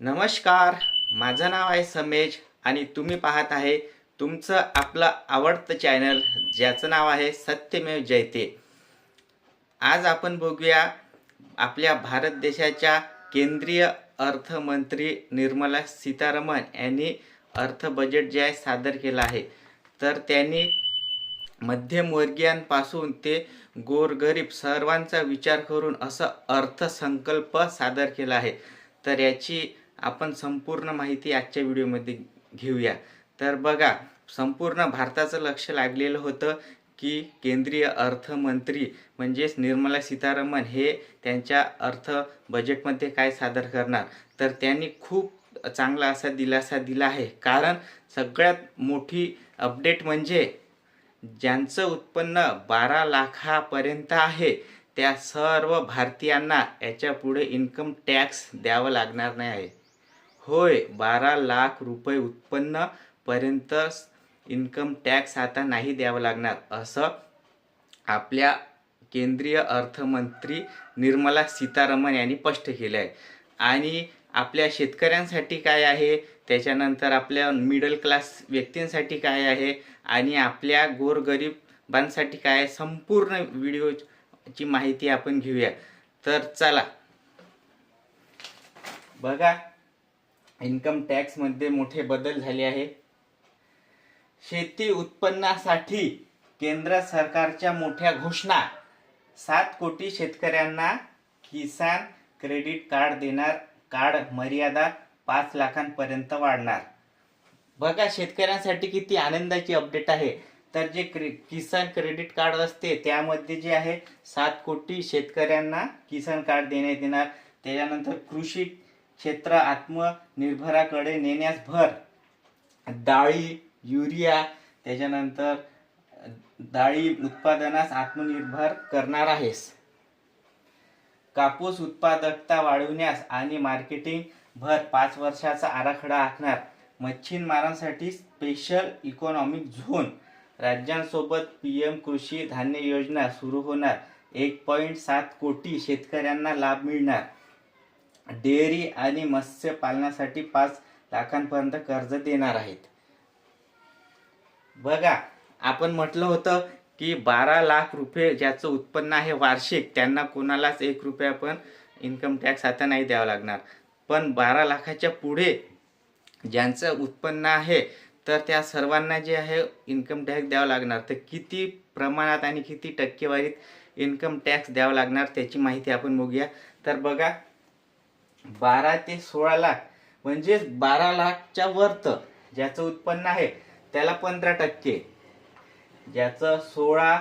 नमस्कार माझं नाव आहे समेज आणि तुम्ही पाहत आहे तुमचं आपलं आवडतं चॅनल ज्याचं नाव आहे सत्यमेव जयते. आज आपण बघूया आपल्या भारत देशाच्या केंद्रीय अर्थमंत्री निर्मला सीतारामन यांनी अर्थ बजेट जे आहे सादर केलं आहे. तर त्यांनी मध्यमवर्गीयांपासून ते गोरगरीब सर्वांचा विचार करून असं अर्थसंकल्प सादर केला आहे. तर याची आपण संपूर्ण माहिती आजच्या व्हिडिओमध्ये घेऊया. तर बघा संपूर्ण भारताचं लक्ष लागलेलं होतं की केंद्रीय अर्थमंत्री म्हणजेच निर्मला सीतारामन हे त्यांच्या अर्थ बजेटमध्ये काय सादर करणार? तर त्यांनी खूप चांगला असा दिलासा दिला आहे. कारण सगळ्यात मोठी अपडेट म्हणजे ज्यांचं उत्पन्न बारा लाखापर्यंत आहे त्या सर्व भारतीयांना याच्यापुढे इन्कम टॅक्स द्यावं लागणार नाही आहे. होय बारा लाख रुपये उत्पन्न पर्यंत इन्कम टॅक्स आता नाही द्यावं लागणार असं आपल्या केंद्रीय अर्थमंत्री निर्मला सीतारामन यांनी स्पष्ट केलं आहे आणि आपल्या शेतकऱ्यांसाठी काय आहे? त्याच्यानंतर आपल्या मिडल क्लास व्यक्तींसाठी काय आहे? आणि आपल्या गोरगरिबांसाठी काय आहे? संपूर्ण व्हिडिओची माहिती आपण घेऊया. तर चला. बघा. इन्कम टॅक्समध्ये मोठे बदल झाले आहे. शेती उत्पन्नासाठी केंद्र सरकारच्या मोठ्या घोषणा. सात कोटी शेतकऱ्यांना किसान क्रेडिट कार्ड देणार कार्ड मर्यादा पाच लाखांपर्यंत वाढणार. बघा शेतकऱ्यांसाठी किती आनंदाची अपडेट आहे. तर जे क्रे किसान क्रेडिट कार्ड असते त्यामध्ये जे आहे सात कोटी शेतकऱ्यांना किसान कार्ड देण्यात येणार. त्याच्यानंतर कृषी क्षेत्र आत्मनिर्भराकडे नेण्यास भर. डाळी युरिया त्याच्यानंतर डाळी उत्पादनास आत्मनिर्भर करणार आहेस. कापूस उत्पादकता वाढवण्यास आणि मार्केटिंग भर पाच वर्षाचा आराखडा आखणार. मच्छीमारांसाठी स्पेशल इकॉनॉमिक झोन राज्यांसोबत पी एम कृषी धान्य योजना सुरू होणार. एक पॉईंट सात कोटी शेतकऱ्यांना लाभ मिळणार. डेअरी आणि मत्स्य पालनासाठी पाच लाखांपर्यंत कर्ज देणार आहेत. बघा आपण म्हटलं होतं की बारा लाख रुपये ज्याचं उत्पन्न आहे वार्षिक त्यांना कोणालाच एक रुपया पण इन्कम टॅक्स आता नाही द्यावा लागणार. पण बारा लाखाच्या पुढे ज्यांचं उत्पन्न आहे तर त्या सर्वांना जे आहे इन्कम टॅक्स द्यावा लागणार. तर किती प्रमाणात आणि किती टक्केवारीत इन्कम टॅक्स द्यावा लागणार त्याची माहिती आपण बघूया. तर बघा बारा ते सोळा लाख. म्हणजेच बारा लाखच्या वर्त ज्याचं उत्पन्न आहे त्याला पंधरा टक्के. ज्याचं सोळा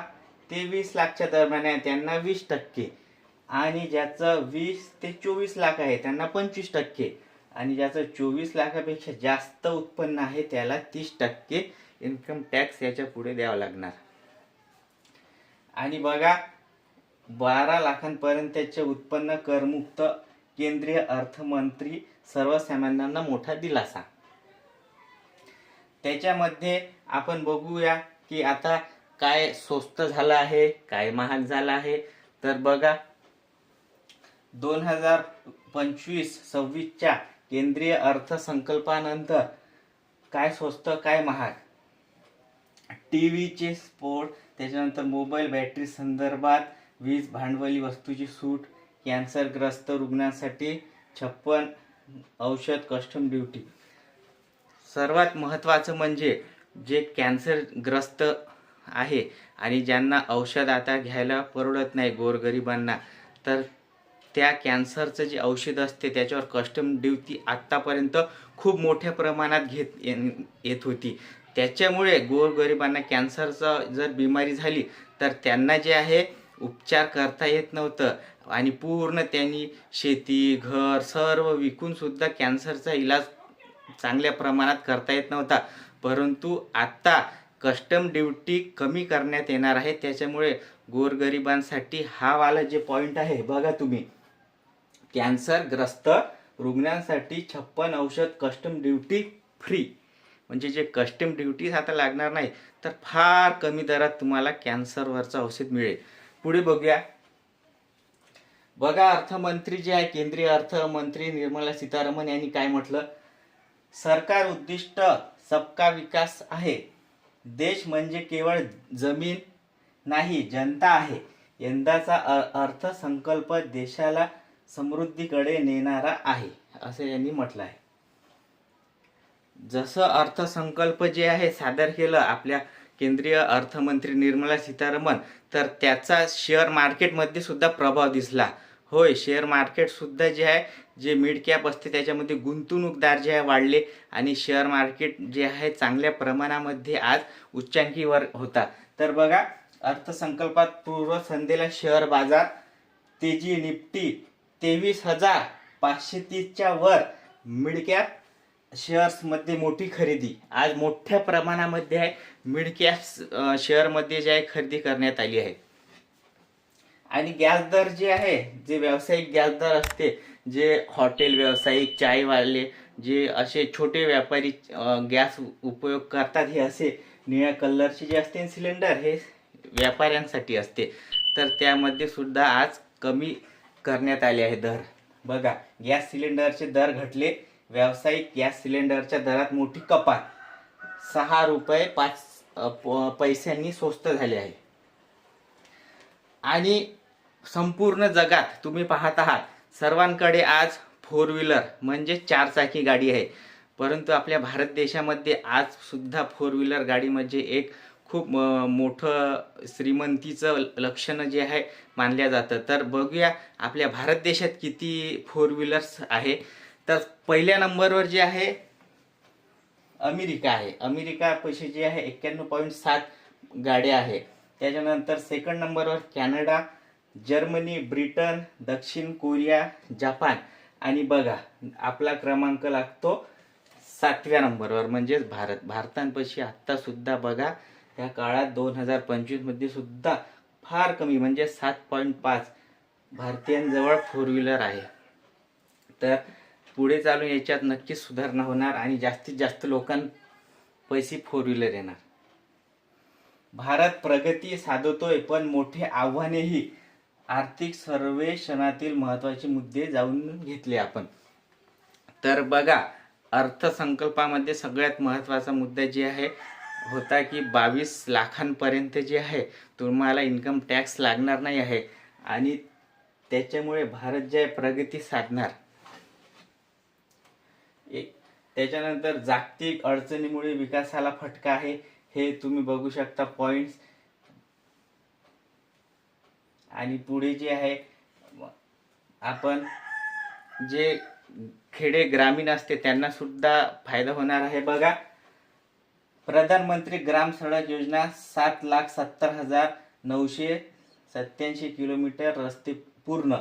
ते वीस लाखच्या दरम्यान आहे त्यांना वीस टक्के. आणि ज्याचं वीस ते चोवीस लाख आहे त्यांना पंचवीस टक्के. आणि ज्याचं चोवीस लाखापेक्षा जास्त उत्पन्न आहे त्याला तीस टक्के इन्कम टॅक्स याच्यापुढे द्यावा लागणार. आणि बघा बारा लाखांपर्यंतचे उत्पन्न करमुक्त केंद्रीय अर्थमंत्री सर्वसामान्यांना मोठा दिलासा. त्याच्यामध्ये आपण बघूया की आता काय स्वस्त झालं आहे काय महाग झालं आहे. तर बघा दोन हजार पंचवीस सव्वीसच्या केंद्रीय अर्थसंकल्पानंतर काय स्वस्त काय महाग. टी व्हीचे स्पोर्ट त्याच्यानंतर मोबाईल बॅटरी संदर्भात वीज भांडवली वस्तूची सूट कॅन्सरग्रस्त रुग्णांसाठी छप्पन औषध कस्टम ड्युटी. सर्वात महत्त्वाचं म्हणजे जे कॅन्सरग्रस्त आहे आणि ज्यांना औषध आता घ्यायला परवडत नाही गोरगरिबांना तर त्या कॅन्सरचं जे औषध असते त्याच्यावर कस्टम ड्युटी आत्तापर्यंत खूप मोठ्या प्रमाणात घेत येत होती. त्याच्यामुळे गोरगरिबांना कॅन्सरचं जर बिमारी झाली तर त्यांना जे आहे उपचार करता येत नव्हतं. आणि पूर्ण त्यांनी शेती घर सर्व विकूनसुद्धा कॅन्सरचा इलाज चांगल्या प्रमाणात करता येत नव्हता. परंतु आत्ता कस्टम ड्युटी कमी करण्यात येणार आहे. त्याच्यामुळे गोरगरिबांसाठी हा वाला जे पॉईंट आहे बघा तुम्ही. कॅन्सरग्रस्त रुग्णांसाठी छप्पन औषध कस्टम ड्युटी फ्री. म्हणजे जे कस्टम ड्युटीज आता लागणार नाही तर फार कमी दरात तुम्हाला कॅन्सरवरचं औषध मिळेल. पुढे बघूया. बघा अर्थमंत्री जे आहे केंद्रीय अर्थमंत्री निर्मला सीतारामन यांनी काय म्हटलं? सरकार उद्दिष्ट सबका विकास आहे. देश म्हणजे केवळ जमीन नाही जनता आहे. यंदाचा अर्थसंकल्प देशाला समृद्धीकडे नेणारा आहे असं यांनी म्हटलं आहे जसं अर्थसंकल्प जे आहे सादर केलं आपल्या केंद्रीय अर्थमंत्री निर्मला सीतारामन तर त्याचा शेअर मार्केटमध्ये सुद्धा प्रभाव दिसला. होय शेअर मार्केटसुद्धा जे आहे जे मिड कॅप असते त्याच्यामध्ये गुंतवणूकदार जे आहे वाढले आणि शेअर मार्केट जे आहे चांगल्या प्रमाणामध्ये आज उच्चांकीवर होता. तर बघा अर्थसंकल्पात पूर्व संध्येला शेअर बाजार तेजी निफ्टी तेवीस हजार पाचशे तीसच्या वर मिड कॅप शेअर्समध्ये मोठी खरेदी. आज मोठ्या प्रमाणामध्ये आहे मिड कॅप शेअरमध्ये जे आहे खरेदी करण्यात आली आहे. आणि गॅस दर जे आहे जे व्यावसायिक गॅस दर असते जे हॉटेल व्यावसायिक चायवाले जे असे छोटे व्यापारी गॅस उपयोग करतात हे असे निळ्या कलरचे जे असते सिलेंडर हे व्यापाऱ्यांसाठी असते. तर त्यामध्ये सुद्धा आज कमी करण्यात आले आहे दर. बघा गॅस सिलेंडरचे दर घटले व्यावसायिक गॅस सिलेंडरच्या दरात मोठी कपात. सहा रुपये पाच प- पैशांनी स्वस्त झाले आहे. आणि संपूर्ण जगात तुम्ही पाहत आहात सर्वांकडे आज फोर व्हीलर म्हणजे चारचाकी गाडी आहे. परंतु आपल्या भारत देशामध्ये आज सुद्धा फोर व्हीलर गाडी म्हणजे एक खूप मोठं श्रीमंतीचं लक्षण जे आहे मानल्या जातं. तर बघूया आपल्या भारत देशात किती फोर व्हीलर्स आहे. तर पहिल्या नंबरवर जे आहे अमेरिका आहे. अमेरिका पैसे जे आहे एक्क्याण्णव पॉईंट सात गाड्या आहे. त्याच्यानंतर सेकंड नंबरवर कॅनडा जर्मनी ब्रिटन दक्षिण कोरिया जपान. आणि बघा आपला क्रमांक लागतो सातव्या नंबरवर. म्हणजेच भारत. भारतांपाशी आत्तासुद्धा बघा ह्या काळात दोन हजार पंचवीसमध्ये सुद्धा फार कमी म्हणजे सात पॉईंट पाच भारतीयांजवळ फोर व्हीलर आहे. तर पुढे चालून याच्यात नक्कीच सुधारणा होणार आणि जास्तीत जास्त लोकां पैसे फोर व्हीलर येणार. भारत प्रगती साधतोय पण मोठे आव्हानेही आर्थिक सर्वेक्षणातील महत्त्वाचे मुद्दे जाऊन घेतले आपण. तर बघा अर्थसंकल्पामध्ये सगळ्यात महत्त्वाचा मुद्दा जे आहे होता की बावीस लाखांपर्यंत जे आहे तुम्हाला इन्कम टॅक्स लागणार नाही आहे. आणि त्याच्यामुळे भारत जे आहे प्रगती साधणार. त्याच्यानंतर जागतिक अडचणीमुळे विकासाला फटका आहे. हे तुम्ही बघू शकता पॉइंट्स आणि पुढे जे आहे आपण जे खेडे ग्रामीण असते त्यांना सुद्धा फायदा होणार आहे. बघा प्रधानमंत्री ग्राम सडक योजना सात लाख सत्तर हजार नऊशे सत्याऐंशी किलोमीटर रस्ते पूर्ण.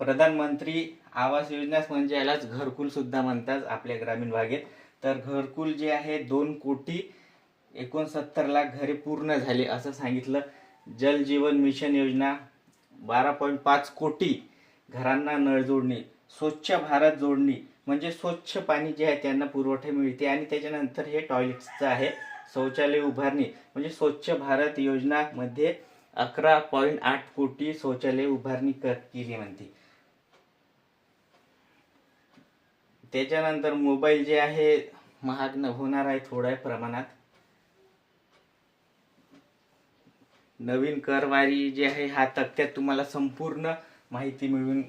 प्रधानमंत्री आवास योजनाच म्हणजे यालाच घरकुल सुद्धा म्हणतात आपल्या ग्रामीण भागेत. तर घरकुल जे आहे दोन कोटी एकोणसत्तर लाख घरे पूर्ण झाले असं सांगितलं. जल जीवन मिशन योजना बारा पॉईंट पाच कोटी घरांना नळ जोडणी स्वच्छ भारत जोडणी म्हणजे स्वच्छ पाणी जे आहे त्यांना पुरवठा मिळते आणि त्याच्यानंतर हे टॉयलेट्सचं आहे शौचालय उभारणी म्हणजे स्वच्छ भारत योजनामध्ये अकरा पॉईंट आठ कोटी शौचालय उभारणी कर केली म्हणते. त्याच्यानंतर मोबाईल जे आहे महाग न होणार आहे थोड्या प्रमाणात. नवीन करवारी जी आहे हा तक्त्यात तुम्हाला संपूर्ण माहिती मिळून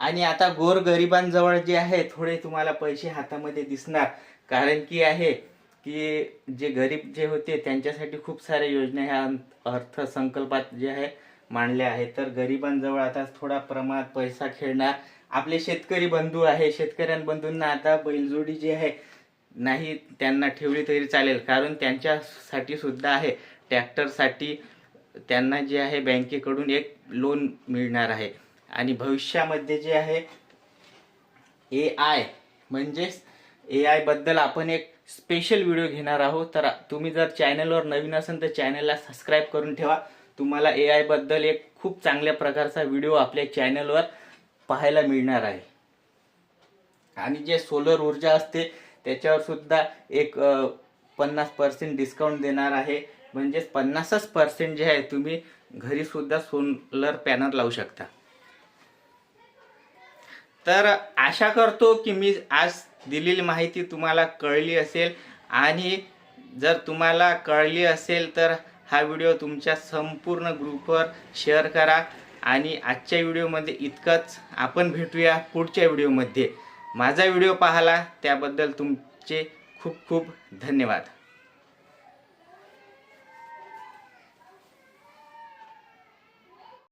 आणि आता गोर गरिबांजवळ जे आहे थोडे तुम्हाला पैसे हातामध्ये दिसणार. कारण की आहे की जे गरीब जे होते त्यांच्यासाठी खूप साऱ्या योजना ह्या अर्थसंकल्पात जे आहे मांडल्या आहेत. तर गरिबांजवळ आता थोडा प्रमाणात पैसा खेळणार. आपले शेतकरी बंधू आहे शेतकऱ्यांबंधूंना आता बैलजोडी जी आहे नाही त्यांना ठेवली तरी चालेल. कारण त्यांच्यासाठी सुद्धा आहे. ट्रॅक्टरसाठी त्यांना जे आहे बँकेकडून एक लोन मिळणार आहे. आणि भविष्यामध्ये जे आहे ए आय म्हणजेच ए आयबद्दल आपण एक स्पेशल व्हिडिओ घेणार आहोत. तर तुम्ही जर चॅनलवर नवीन असाल तर चॅनलला सबस्क्राईब करून ठेवा. तुम्हाला ए आयबद्दल एक खूप चांगल्या प्रकारचा व्हिडिओ आपल्या चॅनलवर पाहायला मिळणार आहे. आणि जे सोलर ऊर्जा असते त्याच्यावर सुद्धा एक पन्नास पर्सेंट डिस्काउंट देणार आहे. म्हणजेच पन्नासच पर्सेंट जे आहे तुम्ही घरी सुद्धा सोलर पॅनल लावू शकता. तर आशा करतो की मी आज दिलेली माहिती तुम्हाला कळली असेल. आणि जर तुम्हाला कळली असेल तर हा व्हिडिओ तुमच्या संपूर्ण ग्रुपवर शेअर करा. आणि आजच्या व्हिडिओमध्ये इतकंच. आपण भेटूया पुढच्या व्हिडिओमध्ये. माझा व्हिडिओ पाहाला त्याबद्दल तुमचे खूप खूप धन्यवाद.